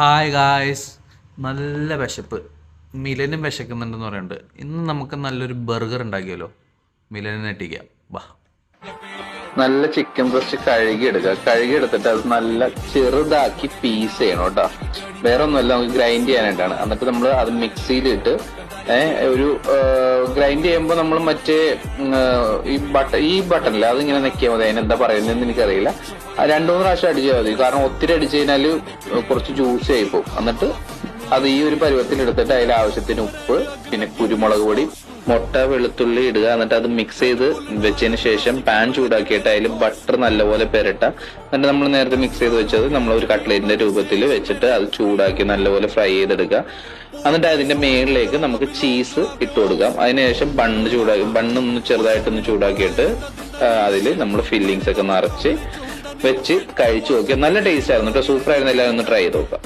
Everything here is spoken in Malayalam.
ഹായ് ഗായ്സ് നല്ല വിശപ്പ്. മിലനും വിശക്കുന്നുണ്ടെന്ന് പറയുന്നുണ്ട്. ഇന്ന് നമുക്ക് നല്ലൊരു ബർഗർ ഉണ്ടാക്കിയല്ലോ. മിലനെ എട്ടിക്കാം വാ. നല്ല ചിക്കൻ ബ്രസ്റ്റ് കഴുകി എടുക്കുക കഴുകി എടുത്തിട്ട് അത് നല്ല ചെറുതാക്കി പീസ് ചെയ്യണം കേട്ടോ. വേറെ ഒന്നുമല്ല നമുക്ക് ഗ്രൈൻഡ് ചെയ്യാനായിട്ടാണ്. എന്നിട്ട് നമ്മൾ അത് മിക്സിയിലിട്ട് ഒരു ഗ്രൈൻഡ് ചെയ്യുമ്പോൾ നമ്മൾ മറ്റേ ഈ ബട്ടൺ ഈ ബട്ടണില്ല അതിങ്ങനെ നെക്കിയാൽ മതി. അതിനെന്താ പറയുന്നതെന്ന് എനിക്കറിയില്ല. രണ്ടു മൂന്ന് പ്രാവശ്യം അടിച്ചാൽ മതി. കാരണം ഒത്തിരി അടിച്ചു കഴിഞ്ഞാൽ കുറച്ച് ജ്യൂസ് ആയി പോകും. എന്നിട്ട് അത് ഈ ഒരു പരുവത്തിൽ എടുത്തിട്ട് അതിൽ ആവശ്യത്തിന് ഉപ്പ് പിന്നെ കുരുമുളക് പൊടി മുട്ട വെളുത്തുള്ളി ഇടുക എന്നിട്ട് അത് മിക്സ് ചെയ്ത് വെച്ചതിന് ശേഷം പാൻ ചൂടാക്കിയിട്ട് അതിൽ ബട്ടർ നല്ലപോലെ പെരട്ട. എന്നിട്ട് നമ്മൾ നേരത്തെ മിക്സ് ചെയ്ത് വെച്ചത് നമ്മൾ ഒരു കട്ട്ലേറ്റിന്റെ രൂപത്തിൽ വെച്ചിട്ട് അത് ചൂടാക്കി നല്ലപോലെ ഫ്രൈ ചെയ്തെടുക്കുക എന്നിട്ട് അതിന്റെ മേളിലേക്ക് നമുക്ക് ചീസ് ഇട്ട് കൊടുക്കാം. അതിനുശേഷം ബണ്ണ് ചൂടാക്കി ബണ്ണൊന്ന് ചെറുതായിട്ടൊന്ന് ചൂടാക്കിയിട്ട് അതിൽ നമ്മൾ ഫില്ലിങ്സ് ഒക്കെ നിറച്ച് വെച്ച് കഴിച്ചു നോക്കിയാൽ നല്ല ടേസ്റ്റ് ആയിരുന്നു കേട്ടോ സൂപ്പർ ആയിരുന്നു എല്ലാവരും ഒന്ന് ട്രൈ ചെയ്ത് നോക്കാം.